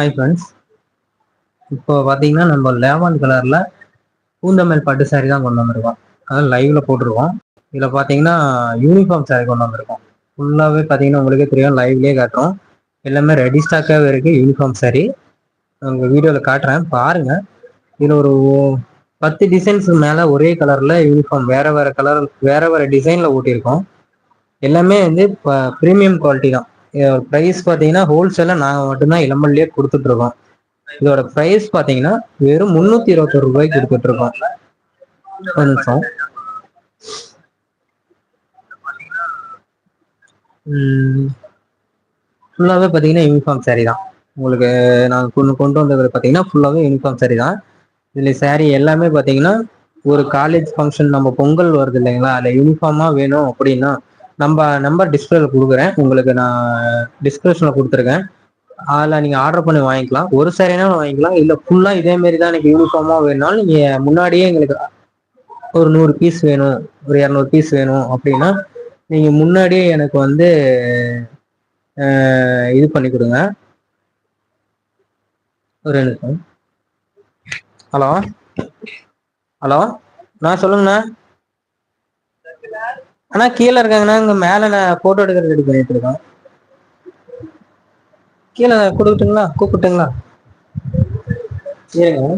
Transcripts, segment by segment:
Hi friends இப்போ பார்த்தீங்கன்னா நம்ம லேமன் கலரில் பூந்தமேல் பட்டு சாரி தான் கொண்டு வந்திருக்கோம். அதான் லைவில் போட்டிருக்கோம். இதில் பார்த்தீங்கன்னா யூனிஃபார்ம் சாரி கொண்டு வந்திருக்கோம். ஃபுல்லாகவே பார்த்தீங்கன்னா உங்களுக்கே தெரியும் லைவ்லேயே காட்டுறோம். எல்லாமே ரெடி ஸ்டாக்காகவே இருக்குது யூனிஃபார்ம் சாரி உங்கள் வீடியோவில் காட்டுறேன். பாருங்கள் இதில் ஒரு பத்து டிசைன்ஸுக்கு மேலே ஒரே கலரில் யூனிஃபார்ம் வேறு வேறு கலர் வேறு வேறு டிசைனில் ஓட்டியிருக்கோம் எல்லாமே வந்து இப்போ ப்ரீமியம் குவாலிட்டி தான். ப்ரைஸ் பார்த்தீங்கன்னா ஹோல்சேலாக நாங்கள் மட்டும்தான் இளமல்லையே கொடுத்துட்ருக்கோம் இதோட ப்ரைஸ் பார்த்தீங்கன்னா வெறும் முந்நூற்றி இருபத்தொரு ரூபாய்க்கு கொடுத்துட்ருக்கோம் ஒரு நிமிஷம். ஃபுல்லாகவே பார்த்தீங்கன்னா யூனிஃபார்ம் சாரி தான். உங்களுக்கு நாங்கள் கொண்டு கொண்டு வந்தது பார்த்தீங்கன்னா ஃபுல்லாகவே யூனிஃபார்ம் சாரி தான். இதில் சேரீ எல்லாமே பார்த்தீங்கன்னா ஒரு காலேஜ் ஃபங்க்ஷன் நம்ம பொங்கல் வருது இல்லைங்களா? அதில் யூனிஃபார்மாக வேணும் அப்படின்னா நம்ம நம்பர் டிஸ்பிளேல கொடுக்குறேன். உங்களுக்கு நான் டிஸ்கிரிப்ஷனில் கொடுத்துருக்கேன். அதில் நீங்கள் ஆர்டர் பண்ணி வாங்கிக்கலாம். ஒரு சாரினாலும் வாங்கிக்கலாம். இல்லை ஃபுல்லாக இதே மாரி தான் எனக்கு யூனிஃபார்மாக வேணும்னாலும் நீங்கள் முன்னாடியே எங்களுக்கு ஒரு நூறு பீஸ் வேணும். ஒரு இரநூறு பீஸ் வேணும் அப்படின்னா நீங்கள் முன்னாடியே எனக்கு வந்து இது பண்ணி கொடுங்க. ஒரு நிமிஷம். ஹலோ? ஹலோ? நான் சொல்லுங்கண்ணா. ஆனா கீழே இருக்காங்கன்னா இங்க மேல நான் போட்டோ எடுக்கிறது ரெடி பண்ணிட்டு இருக்கேன் கீழே கொடுக்கட்டுங்களா? கூப்பிட்டுங்களா? இருங்க.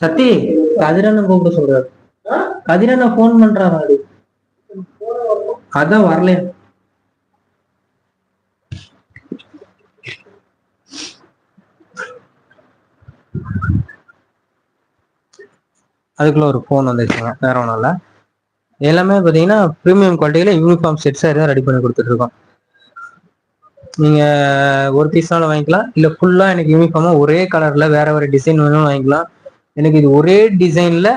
சத்தி கதிரண்ணன் கூப்பிட்டு சொல்றாரு. கதிரண்ணன் போன் பண்றாரு? அதான் வரலையா. அதுக்குள்ள ஒரு ஃபோன் வந்துச்சுங்க. வேற ஒன்றும் இல்லை. எல்லாமே பார்த்தீங்கன்னா ப்ரீமியம் குவாலிட்டியில் யூனிஃபார்ம் செட்ஸாக இருந்தால் தான் ரெடி பண்ணி கொடுத்துட்ருக்கோம். நீங்கள் ஒரு பீஸ்னாலும் வாங்கிக்கலாம். இல்லை ஃபுல்லாக எனக்கு யூனிஃபார்மாக ஒரே கலரில் வேற வேறு டிசைன் வேணும் வாங்கிக்கலாம். எனக்கு இது ஒரே டிசைனில்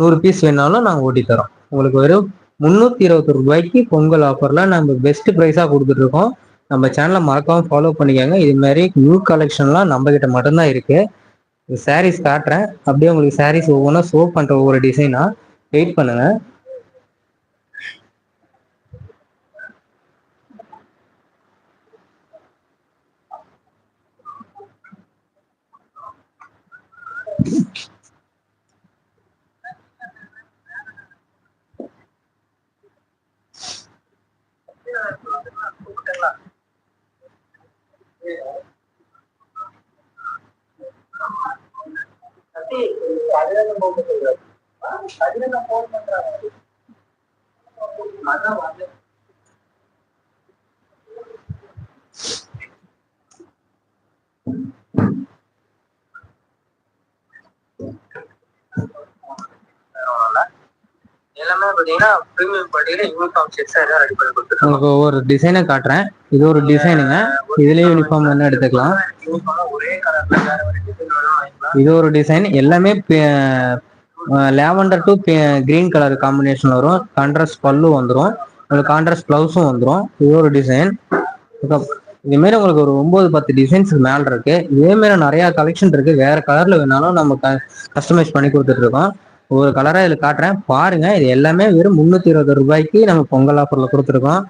நூறு பீஸ் வேணாலும் நாங்கள் ஓட்டி தரோம். உங்களுக்கு வெறும் முந்நூற்றி இருபத்தி ரூபாய்க்கு பொங்கல் ஆஃபரில் நம்ம பெஸ்ட் ப்ரைஸாக கொடுத்துட்ருக்கோம். நம்ம சேனலை மறக்காமல் ஃபாலோ பண்ணிக்கோங்க. இது மாதிரி நியூ கலெக்ஷன்லாம் நம்ம மட்டும்தான் இருக்குது சாரீஸ் காட்டுறேன். அப்படியே உங்களுக்கு சாரீஸ் ஒவ்வொன்றா ஷோ பண்ணுற ஒவ்வொரு டிசைனாக வெயிட் பண்ணுங்கள் करायला बघत होता हा शाळेला फोन पण राहणार माझा माझ्या பார்த்தீங்கன்னா ப்ரீமியம் குவாலிட்டியில் யூனிஃபார்ம் செட்ஸ் எல்லாம் ரெடி பண்ணி கொடுத்துருக்கோம் உங்களுக்கு ஒரு டிசைனை காட்டுறேன். இது ஒரு டிசைனுங்க இதுலேயே யூனிஃபார்ம் என்ன எடுத்துக்கலாம். இது ஒரு டிசைன் எல்லாமே lavender to green colour combination வரும். கான்ட்ராஸ்ட் பல்லு வந்துடும் உங்களுக்கு கான்ட்ராஸ்ட் ப்ளவுஸும் வந்துடும் இது ஒரு டிசைன் இதுமாரி உங்களுக்கு ஒரு ஒன்பது பத்து டிசைன்ஸ் மேல இருக்கு. இதே மாதிரி நிறைய கலெக்ஷன் இருக்கு. வேற கலர்ல வேணாலும் நம்ம கஸ்டமைஸ் பண்ணி கொடுத்துட்டு இருக்கோம். ஒரு கலரா இதுல காட்டுறேன். பாருங்க இது எல்லாமே வெறும் முன்னூத்தி இருபது ரூபாய்க்கு நம்ம பொங்கல் ஆஃபர்ல கொடுத்துருக்கோம்.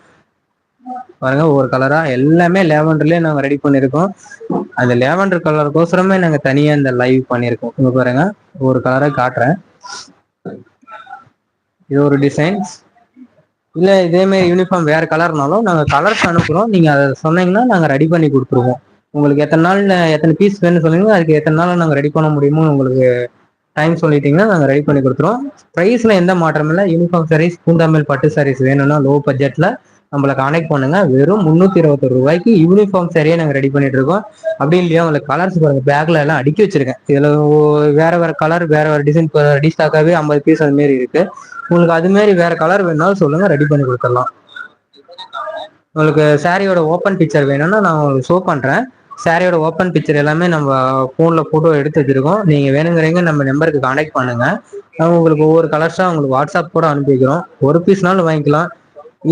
பாருங்க ஒவ்வொரு கலரா எல்லாமே லேவண்டர்லயே நாங்க ரெடி பண்ணிருக்கோம் அந்த லேவண்டர் கலருக்கோசரமே நாங்க தனியா இந்த லைவ் பண்ணிருக்கோம் இங்க பாருங்க ஒரு கலரா காட்டுறேன். இது ஒரு டிசைன்ஸ் இல்ல இதே மாதிரி யூனிஃபார்ம் வேற கலர்னாலும் நாங்க கலர்ஸ் அனுப்புறோம். நீங்க அதை சொன்னீங்கன்னா நாங்க ரெடி பண்ணி கொடுத்துருவோம். உங்களுக்கு எத்தனை நாள் எத்தனை பீஸ் வேணும்னு சொன்னீங்கன்னா அதுக்கு எத்தனை நாள் நாங்க ரெடி பண்ண முடியுமோ உங்களுக்கு டைம் சொல்லிட்டீங்கன்னா நாங்க ரெடி பண்ணி கொடுத்துருவோம். ப்ரைஸ்ல எந்த மாற்றமும் இல்லை. யூனிஃபார்ம் சாரீஸ் பூந்தாமல் பட்டு சாரீஸ் வேணும்னா லோ பட்ஜெட்ல நம்மளை கனெக்ட் பண்ணுங்க. வெறும் முந்நூத்தி இருபத்தொரு ரூபாய்க்கு யூனிஃபார்ம் சரியே நாங்க ரெடி பண்ணிட்டு இருக்கோம். அப்படி இல்லையா உங்களுக்கு கலர்ஸ் பாருங்க. பேக்ல எல்லாம் அடுக்கி வச்சிருக்கேன். இதுல வேற வேற கலர் வேற வேற டிசைன் ரெடி ஸ்டாக்காவே ஐம்பது பீஸ் அது மாதிரி இருக்கு. உங்களுக்கு அது மாதிரி வேற கலர் வேணாலும் சொல்லுங்க. ரெடி பண்ணி கொடுத்துடலாம். உங்களுக்கு சாரியோட ஓப்பன் பிக்சர் வேணும்னா நான் உங்களுக்கு ஷோ பண்றேன். சாரியோட ஓப்பன் பிக்சர் எல்லாமே நம்ம ஃபோனில் ஃபோட்டோ எடுத்து வச்சிருக்கோம். நீங்கள் வேணுங்கிறீங்க நம்ம நம்பருக்கு காண்டாக்ட் பண்ணுங்கள் நாங்கள் உங்களுக்கு ஒவ்வொரு கலர்ஸாக உங்களுக்கு வாட்ஸ்அப் கூட அனுப்பி வைக்கிறோம். ஒரு பீஸ்னாலும் வாங்கிக்கலாம்.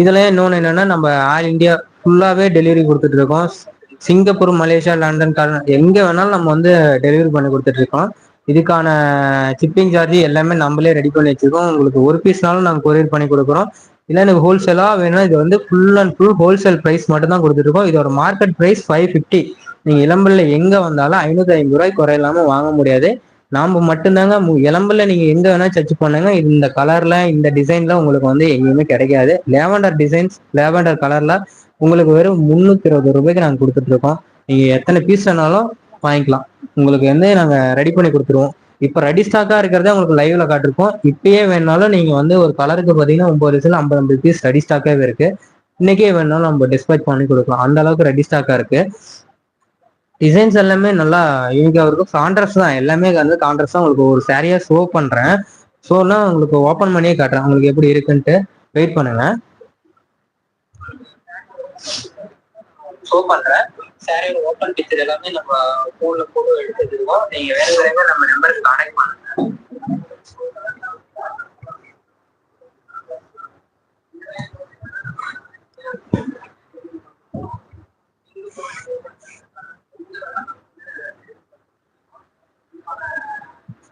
இதுலேயே இன்னொன்று என்னென்னா நம்ம ஆல் இந்தியா ஃபுல்லாகவே டெலிவரி கொடுத்துட்டு இருக்கோம். சிங்கப்பூர் மலேசியா லண்டன் எங்கே வேணாலும் நம்ம வந்து டெலிவரி பண்ணி கொடுத்துட்டு இருக்கோம். இதுக்கான ஷிப்பிங் சார்ஜ் எல்லாமே நம்மளே ரெடி பண்ணி வச்சிருக்கோம். உங்களுக்கு ஒரு பீஸ்னாலும் நாங்கள் கொரியர் பண்ணி கொடுக்குறோம். இல்லை எனக்கு ஹோல்சேலாக வேணும்னா இது வந்து full and full wholesale price மட்டும் தான் கொடுத்துருக்கோம் இதோட மார்க்கெட் ப்ரைஸ் ஃபைவ் ஃபிஃப்டி நீங்க இளம்பல்ல எங்க வந்தாலும் ஐநூத்தி ஐம்பது ரூபாய் குறையில்லாம வாங்க முடியாது. நாம மட்டும்தாங்க இளம்பிள்ள நீங்க எங்க வேணா சர்ச் பண்ணுங்க. இந்த கலர்ல இந்த டிசைன்ல உங்களுக்கு வந்து எங்கேயுமே கிடைக்காது. லேவண்டர் டிசைன்ஸ் லேவண்டர் கலர்ல உங்களுக்கு வெறும் முன்னூத்தி இருபது ரூபாய்க்கு நாங்க கொடுத்துட்டு இருக்கோம் நீங்க எத்தனை பீஸ் வேணாலும் வாங்கிக்கலாம். உங்களுக்கு வந்து நாங்க ரெடி பண்ணி கொடுத்துருவோம். இப்ப ரெடி ஸ்டாக்கா இருக்கிறதே உங்களுக்கு லைவ்ல காட்டிருக்கோம். இப்பயே வேணாலும் நீங்க வந்து ஒரு கலருக்கு பாத்தீங்கன்னா ஒன்பது லட்சம் ஐம்பது ஐம்பது பீஸ் ரெடி ஸ்டாக்காவே இருக்கு. இன்னைக்கே வேணாலும் நம்ம டிஸ்பேச் பண்ணி கொடுக்கலாம். அந்த அளவுக்கு ரெடி ஸ்டாக்கா இருக்கு. டிசைன்ஸ் எல்லாமே நல்லா யூனிக்கா இருக்கும். கான்ட்ராஸ்ட் தான். எல்லாமே வந்து கான்ட்ராஸ்ட் தான். உங்களுக்கு ஒரு சாரியா ஷோ பண்றேன். ஷோனா உங்களுக்கு ஓப்பன் பண்ணியே காட்டுறேன். உங்களுக்கு எப்படி இருக்குன்ட்டு. வெயிட் பண்ணுங்க. ஷோ பண்றேன். சாரியோட ஓப்பன் பிக்சர் எல்லாமே நம்ம போன்ல போட்டோ எடுத்துருவோம் நீங்கள் நீங்க வேற நம்ம நம்பருக்கு கான்டாக்ட் பண்ணுங்க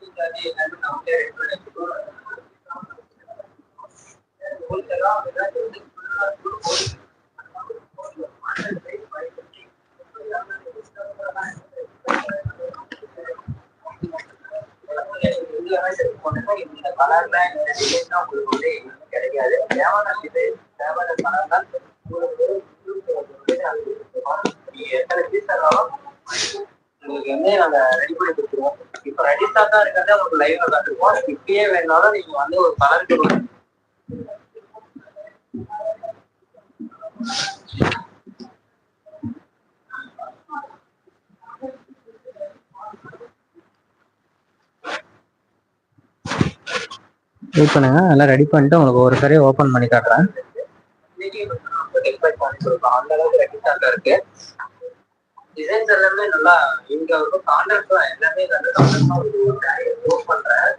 இந்த டிசைன் தான் உங்களுக்கு வந்து எங்கேயுமே கிடைக்காது தேவையான இது தேவையான கலர் தான் உங்களுக்கு உங்களுக்கு வந்து நாங்க ரெடி பண்ணி இப்போ ரெடி ஸ்டாக்கா இருக்கிறத உங்களுக்கு லைவ்ல காட்டுருவோம் இப்பயே வேணாலும் நீங்க வந்து ஒரு கலருக்கு வெயிட் பண்ணுங்க. எல்லாம் ரெடி பண்ணிட்டு உங்களுக்கு ஒரு சரியா ஓபன் பண்ணி காட்டுறேன். அந்த அளவுக்கு ரெடி ஸ்டாக்கா இருக்கு. டிசைன்ஸ் எல்லாமே நல்லா இங்க வந்து கான்ட்ராக்ட் எல்லாமே நல்ல கான்ட்ராக்ட் ஒரு saree ஷோ பண்றேன்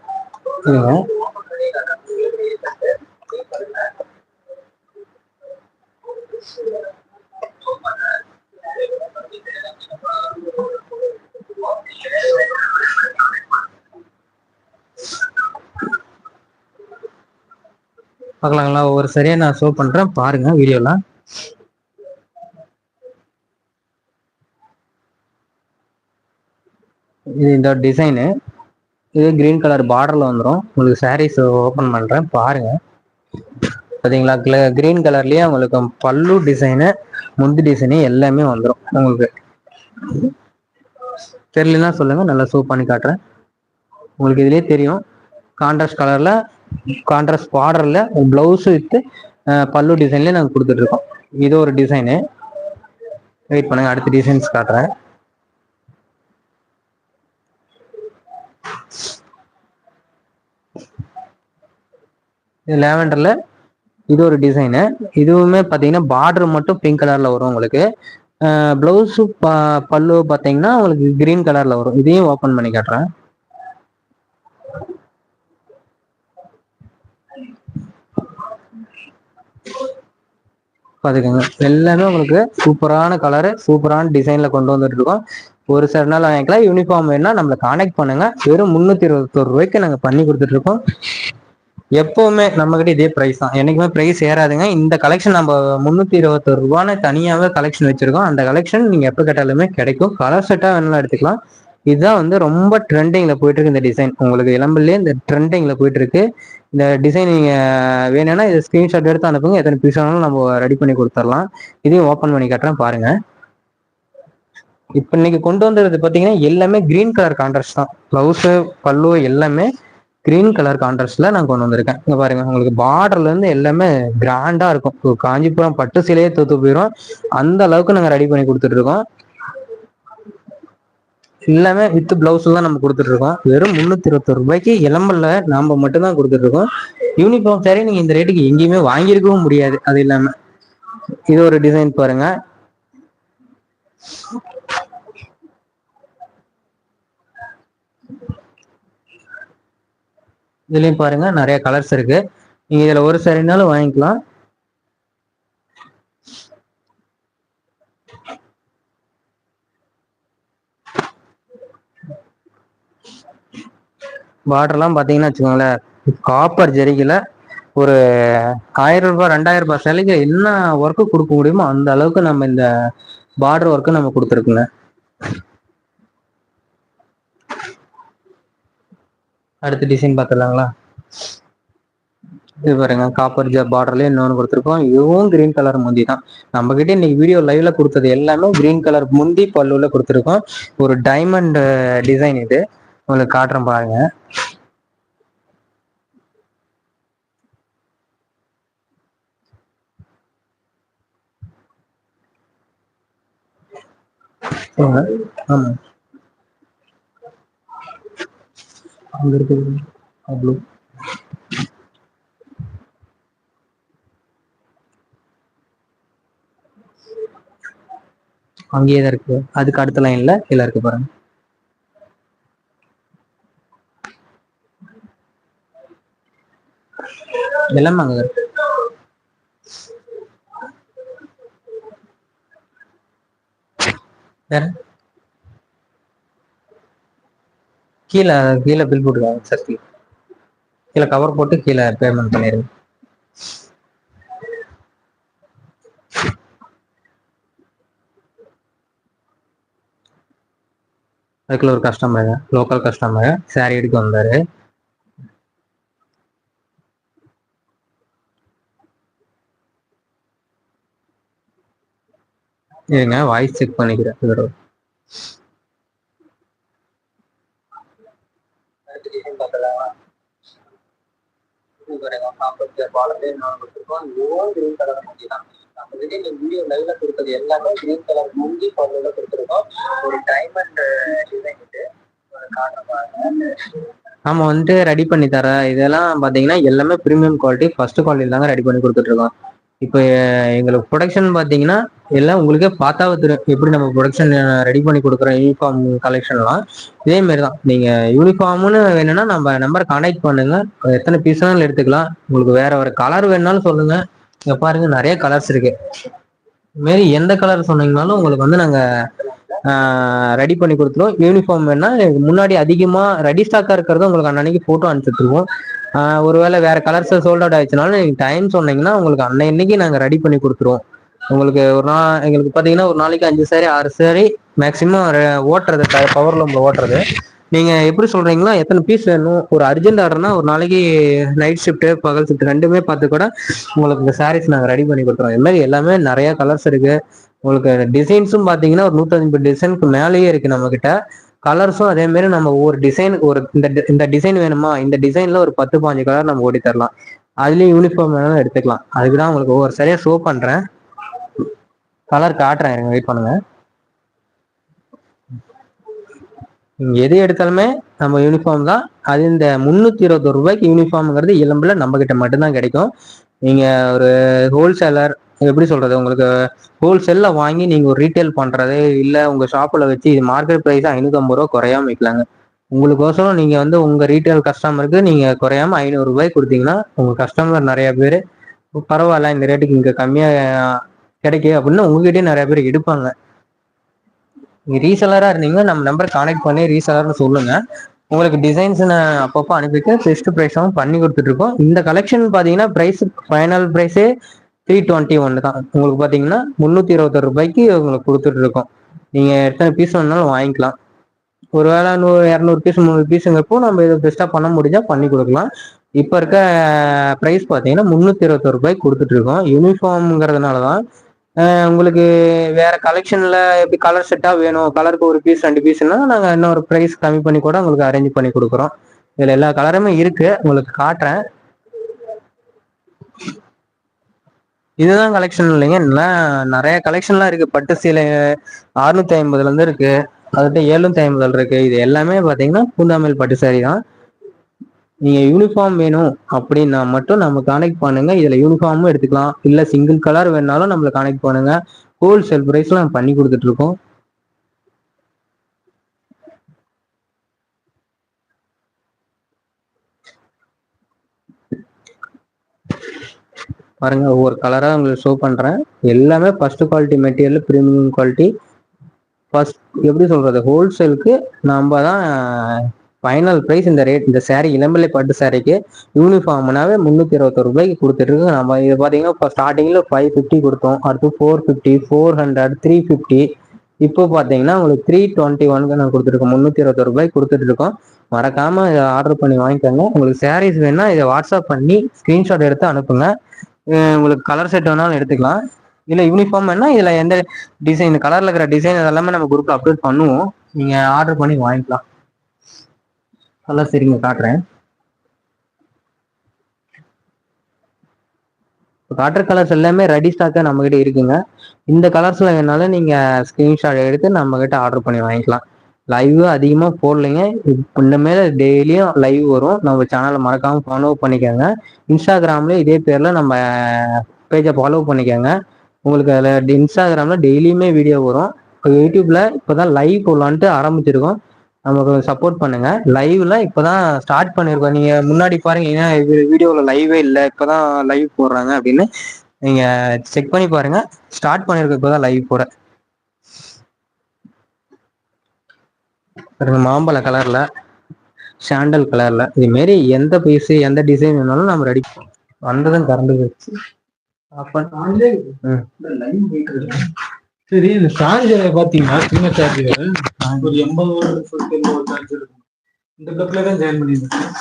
பார்க்கலாங்களா? ஒவ்வொரு சரியா நான் ஷோ பண்றேன். பாருங்க வீடியோலாம் இது இந்த டிசைனு இது கிரீன் கலர் பார்டரில் வந்துடும் உங்களுக்கு சாரீஸ் ஓப்பன் பண்ணுறேன் பாருங்க. பாத்தீங்களா? கிரீன் கலர்லேயே உங்களுக்கு பல்லு டிசைனு முந்தி டிசைனு எல்லாமே வந்துடும் உங்களுக்கு. தெரியலன்னா சொல்லுங்க. நல்லா சூப் பண்ணி காட்டுறேன். உங்களுக்கு இதுலயே தெரியும். கான்ட்ராஸ்ட் கலர்ல கான்ட்ராஸ்ட் பார்டர்ல பிளவுஸ் வித் பல்லு டிசைன்லேயே நாங்கள் கொடுத்துட்டு இருக்கோம். இது ஒரு டிசைனு வெயிட் பண்ணுங்க. அடுத்த டிசைன்ஸ் காட்டுறேன். இது லேவெண்டர்ல. இது ஒரு டிசைனு இதுவுமே பார்த்தீங்கன்னா பார்டர் மட்டும் பிங்க் கலர்ல வரும் உங்களுக்கு. பிளவுஸு பல்லு பார்த்தீங்கன்னா உங்களுக்கு கிரீன் கலர்ல வரும். இதையும் ஓப்பன் பண்ணி காட்டுறேன். பார்த்துக்கோங்க எல்லாமே உங்களுக்கு சூப்பரான கலரு சூப்பரான டிசைன்ல கொண்டு வந்துட்டு இருக்கோம். ஒரு சில நாள் வாங்கிக்கலாம். யூனிஃபார்ம் வேணும்னா நம்மளை கான்டாக்ட் பண்ணுங்க. வெறும் முந்நூற்றி இருபத்தோரு ரூபாய்க்கு நாங்கள் பண்ணி கொடுத்துட்டு இருக்கோம். எப்பவுமே நம்ம கிட்ட இதே பிரைஸ் தான். என்னைக்குமே பிரைஸ் ஏறாதுங்க. இந்த கலெக்ஷன் நம்ம முந்நூற்றி இருபத்தொரு ரூபான்னு தனியாகவே கலெக்ஷன் வச்சிருக்கோம். அந்த கலெக்ஷன் நீங்க எப்போ கேட்டாலுமே கிடைக்கும். கலர் செட்டா வேணாலும் எடுத்துக்கலாம். இதுதான் வந்து ரொம்ப ட்ரெண்டிங்ல போயிட்டு இருக்கு இந்த டிசைன் உங்களுக்கு இளம்பிலே இந்த ட்ரெண்டிங்ல போயிட்டு இருக்கு. இந்த டிசைன் நீங்க வேணும்னா இதை ஸ்கிரீன்ஷாட் எடுத்து அனுப்புங்க. எத்தனை பீஸ் வேணாலும் நம்ம ரெடி பண்ணி கொடுத்துடலாம். இதையும் ஓப்பன் பண்ணி காட்டுறேன் பாருங்க. இப்போ இன்னைக்கு கொண்டு வந்தது பார்த்தீங்கன்னா எல்லாமே கிரீன் கலர் கான்ட்ராஸ்ட் தான். ப்ளவுஸு பல்லு எல்லாமே கிரீன் கலர் கான்ட்ராஸ்ட்ல நான் கொண்டு வந்திருக்கேன். இங்க பாருங்க உங்களுக்கு பார்டர்ல இருந்து எல்லாமே கிராண்டா இருக்கும். காஞ்சிபுரம் பட்டு சிலையே தூத்து போயிடும் அந்த அளவுக்கு நாங்கள் ரெடி பண்ணி கொடுத்துட்டு இருக்கோம் எல்லாமே வித் பிளவுஸ் தான் நம்ம கொடுத்துட்டு இருக்கோம் வெறும் முன்னூத்தி இருபத்தொரு ரூபாய்க்கு இளம்பல்ல நாம மட்டும் தான் கொடுத்துட்டு இருக்கோம் யூனிஃபார்ம் சாரி நீங்க இந்த ரேட்டுக்கு எங்கேயுமே வாங்கியிருக்கவும் முடியாது அது இல்லாம. இது ஒரு டிசைன் பாருங்க. இதுலயும் பாருங்க நிறைய கலர்ஸ் இருக்கு. நீங்க இதுல ஒரு சரினாலும் வாங்கிக்கலாம். பார்டர்லாம் பார்த்தீங்கன்னா வச்சுக்கோங்களேன் காப்பர் ஜெரிகில் ஒரு ஆயிரம் ரூபாய் ரெண்டாயிரம் ரூபாய் சிலைக்கு என்ன ஒர்க்கு குடுக்க முடியுமோ அந்த அளவுக்கு நம்ம இந்த பார்டர் ஒர்க்கு நம்ம கொடுத்துருக்குங்க. அடுத்த டிசைன் பார்த்துடலாங்களா? இது பாருங்க காப்பர் ஜா பார்டர்லயே இன்னொன்று கொடுத்துருக்கோம். இதுவும் கிரீன் கலர் முந்தி தான். நம்ம கிட்ட இன்னைக்கு வீடியோ லைவ்ல கொடுத்தது எல்லாமே கிரீன் கலர் முந்தி பல்லுல கொடுத்துருக்கோம். ஒரு டைமண்ட் டிசைன் இது. உங்களுக்கு காட்டுறேன் பாருங்க. ஆமா ஆமா அங்க இருக்குது ப்ளூ அங்கேயே தான் இருக்கு. அதுக்கு அடுத்த லைன்ல கீழே இருக்கு பாருங்க. எல்லாமே அங்க இருக்கு. வேற? கீழே கீழே பில் போட்டுருக்காங்க சார் கீழே. கவர் போட்டு கீழே பேமெண்ட் பண்ணிடுங்க. அதுக்குள்ள ஒரு கஸ்டமர் லோக்கல் கஸ்டமர் சாரி எடுக்க வந்தாரு. இருங்க வாய்ஸ் செக் பண்ணிக்கிறேன் கொடுத்துருக்கோம் லோன் கிரீன் கலர் முடிஞ்சதான் நம்ம கிட்ட இந்த வீடியோ லைவ்ல கொடுத்தது எல்லாமே கிரீன் கலர் முந்தி பல்லுல கொடுத்துருக்கோம் ஒரு டைமண்ட் டிசைன் இது நம்ம வந்துட்டு ரெடி பண்ணி தர இதெல்லாம் பாத்தீங்கன்னா எல்லாமே பிரீமியம் குவாலிட்டி ஃபர்ஸ்ட் குவாலிட்டி தாங்க ரெடி பண்ணி கொடுத்துட்டு இருக்கோம். இப்போ எங்களுக்கு ப்ரொடக்ஷன் பார்த்தீங்கன்னா எல்லாம் உங்களுக்கே பார்த்தா தெரியும். எப்படி நம்ம ப்ரொடக்ஷன் ரெடி பண்ணி கொடுக்குறோம் யூனிஃபார்ம் கலெக்ஷன்லாம் இதே மாதிரி தான் நீங்கள் யூனிஃபார்ம்னு வேணும்னா நம்ம நம்பரை கான்டாக்ட் பண்ணுங்க. எத்தனை பீஸ் வேணாலும் எடுத்துக்கலாம். உங்களுக்கு வேற ஒரு கலர் வேணாலும் சொல்லுங்க. இங்கே பாருங்க நிறைய கலர்ஸ் இருக்கு. மாரி எந்த கலர் சொன்னீங்கனாலும் உங்களுக்கு வந்து நாங்கள் ரெடி பண்ணி கொடுத்துருவோம். யூனிஃபார்ம் வேணா முன்னாடி அதிகமாக ரெடி ஸ்டாக்காக இருக்கிறத உங்களுக்கு அன்னன்னைக்கு ஃபோட்டோ அனுப்பிச்சுட்ருவோம் ஒருவேளை வேற கலர்ஸ் சோல்ட் அவுட் ஆயிடுச்சுனாலும் நீங்கள் டைம் சொன்னீங்கன்னா உங்களுக்கு அன்னைக்கு நாங்கள் ரெடி பண்ணி கொடுத்துருவோம். உங்களுக்கு ஒரு நாள் எங்களுக்கு பார்த்தீங்கன்னா ஒரு நாளைக்கு அஞ்சு சாரி ஆறு சாரி மேக்ஸிமம் ஓட்டுறது பவர் லூமில் ஓட்டுறது. நீங்க எப்படி சொல்றீங்களோ எத்தனை பீஸ் வேணும் ஒரு அர்ஜென்ட் ஆர்டர்னா ஒரு நாளைக்கு நைட் ஷிஃப்ட் பகல் ஷிஃப்ட் ரெண்டுமே பார்த்து கூட உங்களுக்கு இந்த சாரீஸ் நாங்கள் ரெடி பண்ணி கொடுத்துருவோம். இது மாதிரி எல்லாமே நிறைய கலர்ஸ் இருக்கு. உங்களுக்கு டிசைன்ஸும் பார்த்தீங்கன்னா ஒரு நூற்றஞ்சு டிசைனுக்கு மேலேயே இருக்கு நம்ம கிட்ட. கலர்ஸும் அதே மாதிரி நம்ம ஒவ்வொரு டிசைனுக்கு ஒரு இந்த இந்த டிசைன் வேணுமா? இந்த டிசைன்ல ஒரு பத்து பாஞ்சு கலர் நம்ம ஓடி தரலாம். அதுலயும் யூனிஃபார்ம் வேணாலும் எடுத்துக்கலாம். அதுக்கு தான் உங்களுக்கு ஒவ்வொரு சரியா ஷோ பண்றேன். கலர் காட்டுறேன். இருங்க வெயிட் பண்ணுங்க. எது எடுத்தாலுமே நம்ம யூனிஃபார்ம் தான். அது இந்த முந்நூத்தி இருபது ரூபாய்க்கு யூனிஃபார்ம்ங்கிறது இளம்புல நம்ம கிட்ட மட்டும்தான் கிடைக்கும். நீங்க ஒரு ஹோல்சேலர் எப்படி சொல்றது உங்களுக்கு ஹோல்சேல்ல வாங்கி நீங்க ஒரு ரீட்டைல் பண்றது இல்ல உங்க ஷாப்ல வச்சு இது மார்க்கெட் பிரைஸ் ஐநூத்தி ஐம்பது ரூபா குறையாம விற்கலாங்க உங்களுக்கோசரம் நீங்க வந்து உங்க ரீட்டைல் கஸ்டமருக்கு நீங்க குறையாம ஐநூறு ரூபாய் கொடுத்தீங்கன்னா உங்க கஸ்டமர் நிறைய பேர் பரவாயில்ல இந்த ரேட்டுக்கு இங்க கம்மியா கிடைக்கு அப்படின்னு உங்ககிட்டயே நிறைய பேர் எடுப்பாங்க. நீங்க ரீசெலரா இருந்தீங்க நம்ம நம்பர் கான்டெக்ட் பண்ணி ரீசெலர்னு சொல்லுங்க. உங்களுக்கு டிசைன்ஸ் நான் அப்பப்போ அனுப்பிட்டு பெஸ்ட் ப்ரைஸாகவும் பண்ணி கொடுத்துட்டு இருக்கோம். இந்த கலெக்ஷன் பார்த்தீங்கன்னா ப்ரைஸ் ஃபைனல் ப்ரைஸே த்ரீ டுவெண்ட்டி ஒன்று தான். உங்களுக்கு பார்த்தீங்கன்னா முந்நூற்றி இருபத்தொரு ரூபாய்க்கு உங்களுக்கு கொடுத்துட்டு இருக்கோம். நீங்கள் எத்தனை பீஸ் வேணாலும் வாங்கிக்கலாம். ஒரு வேளை நூறு இரநூறு பீஸ் முந்நூறு பீஸுங்கிறப்போ நம்ம இதை பெஸ்ட்டாக பண்ண முடிஞ்சால் பண்ணி கொடுக்கலாம். இப்போ இருக்க ப்ரைஸ் பார்த்தீங்கன்னா முந்நூற்றி இருபத்தொரு ரூபாய்க்கு கொடுத்துட்டு இருக்கோம். யூனிஃபார்ம்ங்கிறதுனால தான் உங்களுக்கு வேற கலெக்ஷனில் எப்படி கலர் செட்டாக வேணும் கலருக்கு ஒரு பீஸ் ரெண்டு பீஸ்னா நாங்கள் இன்னொரு ப்ரைஸ் கம்மி பண்ணி கூட உங்களுக்கு அரேஞ்ச் பண்ணி கொடுக்குறோம். இதில் எல்லா கலருமே இருக்குது உங்களுக்கு காட்டுறேன். இதுதான் கலெக்ஷன் இல்லைங்க. நிறைய கலெக்ஷன்லாம் இருக்கு. பட்டு சீலை அறுநூத்தி ஐம்பதுல இருந்து இருக்கு. அதுகிட்ட ஏழுநூத்தி ஐம்பதுல இருக்கு. இது எல்லாமே பாத்தீங்கன்னா பூந்தாமல் பட்டு சாரி தான். நீங்க யூனிஃபார்ம் வேணும் அப்படின்னா மட்டும் நம்ம கனெக்ட் பண்ணுங்க. இதுல யூனிஃபார்மும் எடுத்துக்கலாம். இல்ல சிங்கிள் கலர் வேணாலும் நம்மள கனெக்ட் பண்ணுங்க. ஹோல்சேல் பிரைஸ்ல நம்ம பண்ணி கொடுத்துட்டு இருக்கோம். பாருங்க ஒவ்வொரு கலரா உங்களுக்கு ஷோ பண்றேன். எல்லாமே first quality material premium quality first எப்படி சொல்றது? ஹோல்சேலுக்கு நம்ம தான் ஃபைனல் ப்ரைஸ் இந்த ரேட் இந்த saree இளம்பிள்ளை பட்டு சாரிக்கு யூனிஃபார்ம்னாவே முந்நூற்றி இருபத்தொரு ரூபாய்க்கு கொடுத்துட்டு நம்ம இது பார்த்தீங்கன்னா இப்போ ஸ்டார்டிங்கில் ஃபைவ் ஃபிஃப்டி கொடுத்தோம். அடுத்து four fifty four hundred three fifty இப்போ பார்த்தீங்கன்னா உங்களுக்கு த்ரீ டுவெண்ட்டி ஒனுக்கு நான் கொடுத்துருக்கோம் முந்நூற்றி இருபத்தொரு ரூபாய்க்கு கொடுத்துட்டு இருக்கோம் மறக்காமல் இதை ஆர்டர் பண்ணி வாங்கிக்கோங்க. உங்களுக்கு சாரீஸ் வேணால் இதை வாட்ஸ்அப் பண்ணி ஸ்க்ரீன்ஷாட் எடுத்து அனுப்புங்க. உங்களுக்கு கலர் செட் வேணாலும் எடுத்துக்கலாம். இல்லை யூனிஃபார்ம் வேணா இதில் எந்த டிசைன் கலரில் இருக்கிற டிசைன் இதெல்லாமே நம்ம குரூப்பில் அப்லோட் பண்ணுவோம். நீங்கள் ஆர்டர் பண்ணி வாங்கிக்கலாம். கலர் சரிங்க காட்டுறேன். இப்போ காட்டுற கலர்ஸ் எல்லாமே ரெடி ஸ்டாக்காக நம்மக்கிட்ட இருக்குங்க. இந்த கலர்ஸில் வேணாலும் நீங்கள் ஸ்க்ரீன்ஷாட் எடுத்து நம்மக்கிட்ட ஆர்டர் பண்ணி வாங்கிக்கலாம். லைவ் அதிகமாக போடலைங்க. இப்ப இனிமேல் டெய்லியும் லைவ் வரும். நம்ம சேனலை மறக்காமல் ஃபாலோ பண்ணிக்கோங்க. இன்ஸ்டாகிராம்லேயும் இதே பேரில் நம்ம பேஜை ஃபாலோ பண்ணிக்கோங்க. உங்களுக்கு அதில் இன்ஸ்டாகிராமில் டெய்லியுமே வீடியோ வரும். இப்போ யூடியூப்பில் இப்போ தான் லைவ் போடலான்ட்டு ஆரம்பிச்சிருக்கோம். நமக்கு சப்போர்ட் பண்ணுங்க. லைவ்ல இப்போதான் ஸ்டார்ட் பண்ணியிருக்கோம் நீங்க முன்னாடி பாருங்க ஏன்னா இது வீடியோவில் லைவே இல்லை. இப்போதான் லைவ் போடுறாங்க அப்படின்னு நீங்க செக் பண்ணி பாருங்க. ஸ்டார்ட் பண்ணியிருக்கோம் இப்போதான் லைவ் போட. பாருங்க மாம்பழ கலர்ல சாண்டல் கலர்ல இது மாரி எந்த பீஸ் எந்த டிசைன் வேணாலும் நம்ம ரெடி வந்ததும் கரண்ட் போச்சு. சரி இந்த சார்ஜர் பாத்தீங்கன்னா சின்ன சார்ஜர் ஒரு எண்பது ஒரு சார்ஜர் இருக்கும் இந்த கப்ல தான் ஜாயின் பண்ணியிருக்கேன்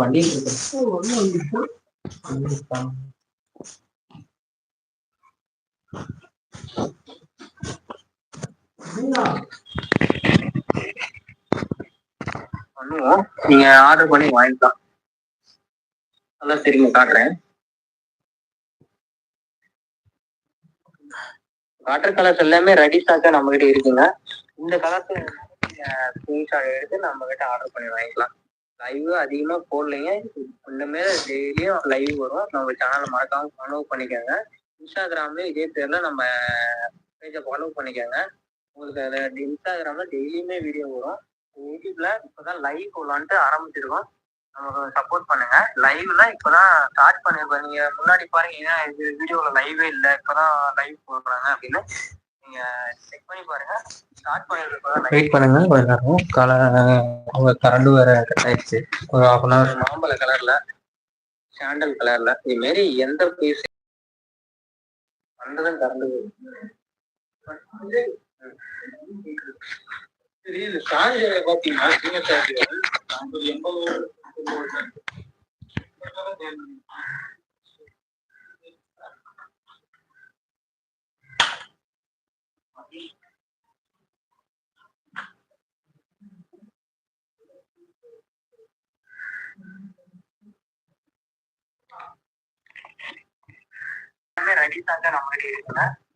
வண்டி இருக்கு. பண்ணுவோம் நீங்க ஆர்டர் பண்ணி வாங்கிக்கலாம். அதான் திரும்ப காட்டுறேன். வாட்டர் கலர்ஸ் எல்லாமே ரெடி ஸ்டாக்கா நம்ம கிட்ட இருக்குங்க. இந்த கலர்ஸ் ஸ்கிரீன்ஷாட் எடுத்து நம்ம கிட்ட ஆர்டர் பண்ணி வாங்கிக்கலாம். லைவ் அதிகமா போடலைங்க. இனிமேல் டெய்லியும் லைவ் வரும். நம்ம சேனலை மறக்காம ஃபாலோ பண்ணிக்கோங்க. இன்ஸ்டாகிராம்லயும் இதே பேர்ல நம்ம பேஜை ஃபாலோ பண்ணிக்கோங்க. உங்களுக்கு அதில் இன்ஸ்டாகிராம்ல டெய்லியுமே வீடியோ வரும். யூடியூப்ல இப்போதான் லைவ் போடலான்ட்டு ஆரம்பிச்சிருக்கோம். நமக்கு சப்போர்ட் பண்ணுங்க. லைவ்ல இப்போதான் ஸ்டார்ட் பண்ணிருக்கோம். நீங்க முன்னாடி பாருங்க ஏன்னா இது வீடியோவில் லைவே இல்லை? இப்போதான் லைவ் போடுறாங்க அப்படின்னு. நீங்க செக் பண்ணி பாருங்க. ஸ்டார்ட் பண்ணிருக்கோம். வெயிட் பண்ணுங்க. கொஞ்ச நேரம் கல அவங்க கரண்ட் வேற கட் ஆயிடுச்சு. ஒரு ஹாஃப் அன் ஹவர் மாம்பழ கலர்ல சாண்டல் கலர்ல இது மாரி எந்த பீஸ் வந்ததும் கரண்ட் சரி இந்த பாத்தீங்கன்னா சின்ன ஐம்பது எண்பது Thank you. இந்த ஒரு charger. இந்த